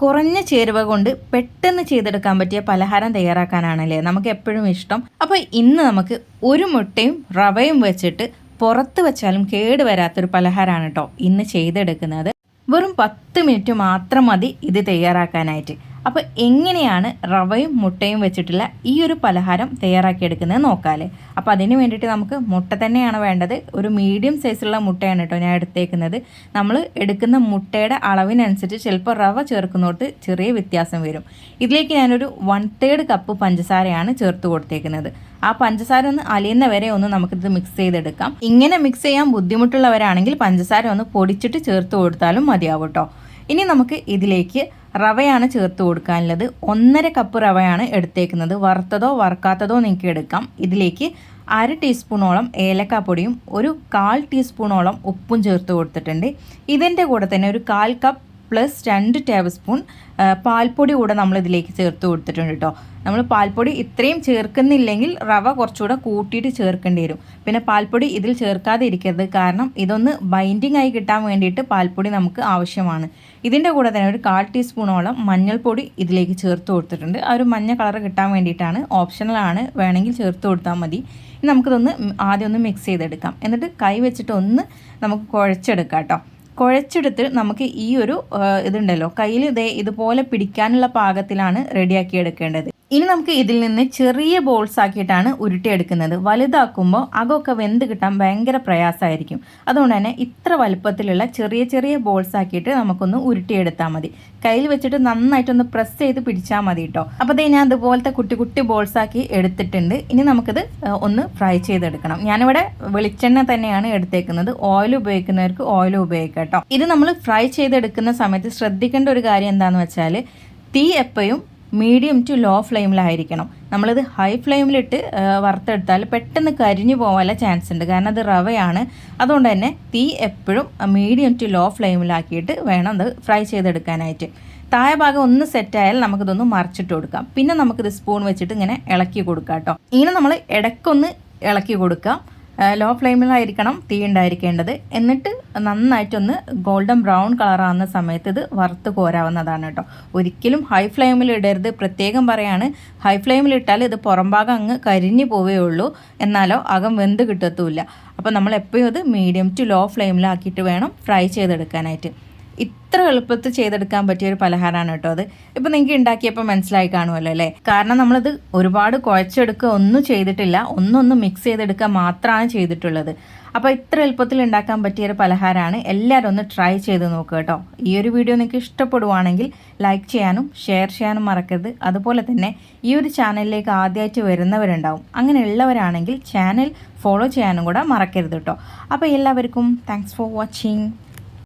കുറഞ്ഞ ചേരുവ കൊണ്ട് പെട്ടെന്ന് ചെയ്തെടുക്കാൻ പറ്റിയ പലഹാരം തയ്യാറാക്കാനാണല്ലേ നമുക്ക് എപ്പോഴും ഇഷ്ടം. അപ്പോൾ ഇന്ന് നമുക്ക് ഒരു മുട്ടയും റവയും വെച്ചിട്ട് പുറത്ത് വെച്ചാലും കേട് വരാത്തൊരു പലഹാരമാണ് കേട്ടോ ഇന്ന് ചെയ്തെടുക്കുന്നത്. വെറും പത്ത് മിനിറ്റ് മാത്രം മതി ഇത് തയ്യാറാക്കാനായിട്ട്. അപ്പോൾ എങ്ങനെയാണ് റവയും മുട്ടയും വെച്ചിട്ടുള്ള ഈ ഒരു പലഹാരം തയ്യാറാക്കിയെടുക്കുന്നത് നോക്കാമല്ലേ അപ്പോൾ അതിന് വേണ്ടിയിട്ട് നമുക്ക് മുട്ട തന്നെയാണ് വേണ്ടത്. ഒരു മീഡിയം സൈസുള്ള മുട്ടയാണ് കേട്ടോ ഞാൻ എടുത്തേക്കുന്നത്. നമ്മൾ എടുക്കുന്ന മുട്ടയുടെ അളവിനനുസരിച്ച് ചിലപ്പോൾ റവ ചേർക്കുന്നോട്ട് ചെറിയ വ്യത്യാസം വരും. ഇതിലേക്ക് ഞാനൊരു വൺ തേർഡ് കപ്പ് പഞ്ചസാരയാണ് ചേർത്ത് കൊടുത്തേക്കുന്നത്. ആ പഞ്ചസാര ഒന്ന് അലിയുന്ന വരെ ഒന്ന് നമുക്കിത് മിക്സ് ചെയ്തെടുക്കാം. ഇങ്ങനെ മിക്സ് ചെയ്യാൻ ബുദ്ധിമുട്ടുള്ളവരാണെങ്കിൽ പഞ്ചസാര ഒന്ന് പൊടിച്ചിട്ട് ചേർത്ത് കൊടുത്താലും മതിയാവും കേട്ടോ. ഇനി നമുക്ക് ഇതിലേക്ക് റവയാണ് ചേർത്ത് കൊടുക്കാനുള്ളത്. ഒന്നര കപ്പ് റവയാണ് എടുത്തേക്കുന്നത്. വറുത്തതോ വറുക്കാത്തതോ നിങ്ങൾക്ക് എടുക്കാം. ഇതിലേക്ക് അര ടീസ്പൂണോളം ഏലക്കാപ്പൊടിയും ഒരു കാൽ ടീസ്പൂണോളം ഉപ്പും ചേർത്ത് കൊടുത്തിട്ടുണ്ട്. ഇതിന്റെ കൂടെ തന്നെ ഒരു കാൽ കപ്പ് പ്ലസ് രണ്ട് ടേബിൾ സ്പൂൺ പാൽപ്പൊടി കൂടെ നമ്മൾ ഇതിലേക്ക് ചേർത്ത് കൊടുത്തിട്ടുണ്ട് കേട്ടോ നമ്മൾ പാൽപ്പൊടി ഇത്രയും ചേർക്കുന്നില്ലെങ്കിൽ റവ കുറച്ചുകൂടെ കൂട്ടിയിട്ട് ചേർക്കേണ്ടി വരും. പിന്നെ പാൽപ്പൊടി ഇതിൽ ചേർക്കാതെ ഇരിക്കരുത്. കാരണം ഇതൊന്ന് ബൈൻഡിങ് ആയി കിട്ടാൻ വേണ്ടിയിട്ട് പാൽപ്പൊടി നമുക്ക് ആവശ്യമാണ്. ഇതിന്റെ കൂടെ തന്നെ ഒരു കാൽ ടീസ്പൂണോളം മഞ്ഞൾപ്പൊടി ഇതിലേക്ക് ചേർത്ത് കൊടുത്തിട്ടുണ്ട്. ആ ഒരു മഞ്ഞ കളർ കിട്ടാൻ വേണ്ടിയിട്ടാണ് ഓപ്ഷണലാണ് വേണമെങ്കിൽ ചേർത്ത് കൊടുത്താൽ മതി. നമുക്കിതൊന്ന് ആദ്യം ഒന്ന് മിക്സ് ചെയ്തെടുക്കാം. എന്നിട്ട് കൈ വെച്ചിട്ട് ഒന്ന് നമുക്ക് കുഴച്ചെടുക്കാം കേട്ടോ കുഴച്ചെടുത്ത് നമുക്ക് ഈ ഒരു ഇതുണ്ടല്ലോ. കയ്യിൽ ഇതേ ഇതുപോലെ പിടിക്കാനുള്ള പാകത്തിലാണ് റെഡിയാക്കി എടുക്കേണ്ടത്. ഇനി നമുക്ക് ഇതിൽ നിന്ന് ചെറിയ ബോൾസ് ആക്കിയിട്ടാണ് ഉരുട്ടിയെടുക്കുന്നത്. വലുതാക്കുമ്പോൾ അകമൊക്കെ വെന്ത് കിട്ടാൻ ഭയങ്കര പ്രയാസമായിരിക്കും. അതുകൊണ്ട് തന്നെ ഇത്ര വലുപ്പത്തിലുള്ള ചെറിയ ചെറിയ ബോൾസ് ആക്കിയിട്ട് നമുക്കൊന്ന് ഉരുട്ടിയെടുത്താൽ മതി. കയ്യിൽ വെച്ചിട്ട് നന്നായിട്ടൊന്ന് പ്രസ് ചെയ്ത് പിടിച്ചാൽ മതി കേട്ടോ. അപ്പോൾ ഞാൻ അതുപോലത്തെ കുട്ടി കുട്ടി ബോൾസ് ആക്കി എടുത്തിട്ടുണ്ട്. ഇനി നമുക്കിത് ഒന്ന് ഫ്രൈ ചെയ്തെടുക്കണം. ഞാനിവിടെ വെളിച്ചെണ്ണ തന്നെയാണ് എടുത്തേക്കുന്നത്. ഓയിൽ ഉപയോഗിക്കുന്നവർക്ക് ഓയിൽ ഉപയോഗിക്കാം കേട്ടോ. ഇത് നമ്മൾ ഫ്രൈ ചെയ്തെടുക്കുന്ന സമയത്ത് ശ്രദ്ധിക്കേണ്ട ഒരു കാര്യം എന്താണെന്ന് വെച്ചാൽ തീ എപ്പോഴും മീഡിയം ടു ലോ ഫ്ലെയിമിലായിരിക്കണം നമ്മളിത് ഹൈ ഫ്ലെയിമിലിട്ട് വറുത്തെടുത്താൽ പെട്ടെന്ന് കരിഞ്ഞു പോകാനുള്ള ചാൻസ് ഉണ്ട്. കാരണം അത് റവയാണ്. അതുകൊണ്ട് തന്നെ തീ എപ്പോഴും മീഡിയം ടു ലോ ഫ്ലെയിമിലാക്കിയിട്ട് വേണം അത് ഫ്രൈ ചെയ്തെടുക്കാനായിട്ട്. താഴെ ഭാഗം ഒന്ന് സെറ്റായാൽ നമുക്കിതൊന്ന് മറിച്ചിട്ട് കൊടുക്കാം. പിന്നെ നമുക്കിത് സ്പൂൺ വെച്ചിട്ട് ഇങ്ങനെ ഇളക്കി കൊടുക്കാം കേട്ടോ. ഇങ്ങനെ നമ്മൾ ഇടയ്ക്കൊന്ന് ഇളക്കി കൊടുക്കാം. ലോ ഫ്ലെയിമിലായിരിക്കണം തീ ഉണ്ടായിരിക്കേണ്ടത്. എന്നിട്ട് നന്നായിട്ടൊന്ന് ഗോൾഡൻ ബ്രൗൺ കളറാകുന്ന സമയത്ത് ഇത് വറുത്ത് കോരാവുന്നതാണ് കേട്ടോ. ഒരിക്കലും ഹൈ ഫ്ലെയിമിൽ ഇടരുത്. പ്രത്യേകം പറയാണ് ഹൈ ഫ്ലെയിമിൽ ഇട്ടാൽ ഇത് പുറംഭാഗം അങ്ങ് കരിഞ്ഞു പോവേ ഉള്ളൂ എന്നാലോ അകം വെന്ത് കിട്ടത്തുമില്ല. അപ്പോൾ നമ്മൾ എപ്പോഴും അത് മീഡിയം ടു ലോ ഫ്ലെയിമിലാക്കിയിട്ട് വേണം ഫ്രൈ ചെയ്തെടുക്കാനായിട്ട്. ഇത്ര എളുപ്പത്തിൽ ചെയ്തെടുക്കാൻ പറ്റിയ ഒരു പലഹാരമാണ് കേട്ടോ അത്. ഇപ്പം നിങ്ങൾക്ക് ഉണ്ടാക്കിയപ്പോൾ മനസ്സിലായി കാണുമല്ലോ അല്ലേ? കാരണം നമ്മളത് ഒരുപാട് കുഴച്ചെടുക്കുക ഒന്നും ചെയ്തിട്ടില്ല. ഒന്നൊന്ന് മിക്സ് ചെയ്തെടുക്കുക മാത്രമാണ് ചെയ്തിട്ടുള്ളത്. അപ്പോൾ ഇത്ര എളുപ്പത്തിൽ ഉണ്ടാക്കാൻ പറ്റിയ ഒരു പലഹാരമാണ്. എല്ലാവരും ഒന്ന് ട്രൈ ചെയ്ത് നോക്കുക കേട്ടോ. ഈ ഒരു വീഡിയോ നിങ്ങൾക്ക് ഇഷ്ടപ്പെടുവാണെങ്കിൽ ലൈക്ക് ചെയ്യാനും ഷെയർ ചെയ്യാനും മറക്കരുത്. അതുപോലെ തന്നെ ഈ ഒരു ചാനലിലേക്ക് ആദ്യമായിട്ട് വരുന്നവരുണ്ടാവും. അങ്ങനെയുള്ളവരാണെങ്കിൽ ചാനൽ ഫോളോ ചെയ്യാനും കൂടെ മറക്കരുത് കേട്ടോ. അപ്പോൾ എല്ലാവർക്കും താങ്ക്സ് ഫോർ വാച്ചിങ്